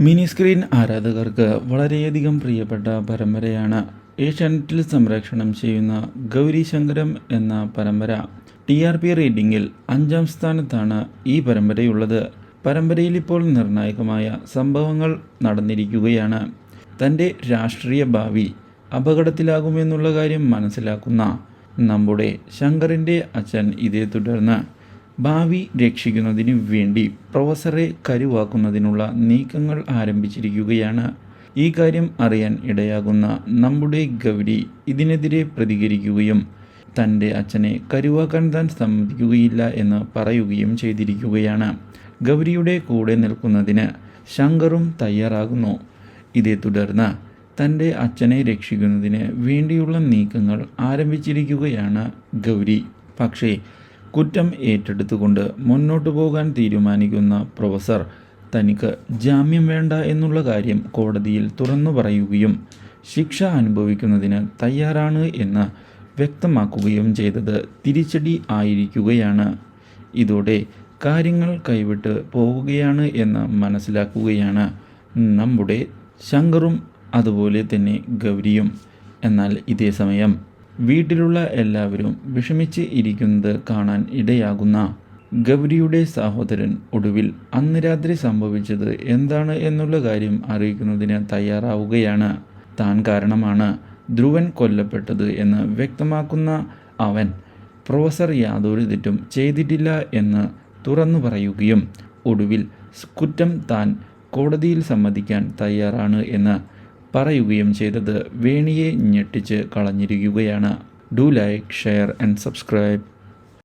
Mini screen ആരാധകർക്ക് വളരെയധികം പ്രിയപ്പെട്ട പരമ്പരയാണ് ഏഷ്യാനെറ്റിൽ സംപ്രേഷണം ചെയ്യുന്ന ഗൗരി ശങ്കരം എന്ന പരമ്പര. ടി ആർ പി റേറ്റിംഗിൽ അഞ്ചാം സ്ഥാനത്താണ് ഈ പരമ്പരയുള്ളത്. പരമ്പരയിൽ ഇപ്പോൾ നിർണായകമായ സംഭവങ്ങൾ നടന്നിരിക്കുകയാണ്. തന്റെ രാഷ്ട്രീയ ഭാവി അപകടത്തിലാകുമെന്നുള്ള കാര്യം മനസ്സിലാക്കുന്ന നമ്മുടെ ശങ്കറിന്റെ അച്ഛൻ ഇതേ തുടർന്ന് ഭാവി രക്ഷിക്കുന്നതിന് വേണ്ടി പ്രൊഫസറെ കരുവാക്കുന്നതിനുള്ള നീക്കങ്ങൾ ആരംഭിച്ചിരിക്കുകയാണ്. ഈ കാര്യം അറിയാൻ ഇടയാകുന്ന നമ്മുടെ ഗൗരി ഇതിനെതിരെ പ്രതികരിക്കുകയും തന്റെ അച്ഛനെ കരുവാക്കാൻ താൻ സമ്മതിക്കുകയില്ല എന്ന് പറയുകയും ചെയ്തിരിക്കുകയാണ്. ഗൗരിയുടെ കൂടെ നിൽക്കുന്നതിന് ശങ്കറും തയ്യാറാകുന്നു. ഇതേ തുടർന്ന് തന്റെ അച്ഛനെ രക്ഷിക്കുന്നതിന് വേണ്ടിയുള്ള നീക്കങ്ങൾ ആരംഭിച്ചിരിക്കുകയാണ് ഗൗരി. പക്ഷേ കുറ്റം ഏറ്റെടുത്തുകൊണ്ട് മുന്നോട്ടു പോകാൻ തീരുമാനിക്കുന്ന പ്രൊഫസർ തനിക്ക് ജാമ്യം വേണ്ട എന്നുള്ള കാര്യം കോടതിയിൽ തുറന്നു പറയുകയും ശിക്ഷ അനുഭവിക്കുന്നതിന് തയ്യാറാണ് എന്ന് വ്യക്തമാക്കുകയും ചെയ്തത് തിരിച്ചടി ആയിരിക്കുകയാണ്. ഇതോടെ കാര്യങ്ങൾ കൈവിട്ട് പോവുകയാണ് എന്ന് മനസ്സിലാക്കുകയാണ് നമ്മുടെ ശങ്കറും അതുപോലെ തന്നെ ഗൗരിയും. എന്നാൽ ഇതേ സമയം വീട്ടിലുള്ള എല്ലാവരും വിഷമിച്ച് ഇരിക്കുന്നത് കാണാൻ ഇടയാകുന്ന ഗൗരിയുടെ സഹോദരൻ ഒടുവിൽ അന്ന് രാത്രി സംഭവിച്ചത് എന്താണ് എന്നുള്ള കാര്യം അറിയിക്കുന്നതിന് തയ്യാറാവുകയാണ്. താൻ കാരണമാണ് ധ്രുവൻ കൊല്ലപ്പെട്ടത് എന്ന് വ്യക്തമാക്കുന്ന അവൻ പ്രൊഫസർ യാതൊരു തെറ്റും ചെയ്തിട്ടില്ല എന്ന് തുറന്നു പറയുകയും ഒടുവിൽ കുറ്റം താൻ കോടതിയിൽ സമ്മതിക്കാൻ തയ്യാറാണ് എന്ന് പറയുകയും ചെയ്തത്. വേണിയെ ഞെട്ടിച്ച് കളഞ്ഞിരിക്കുകയാണ്. Do like share and subscribe.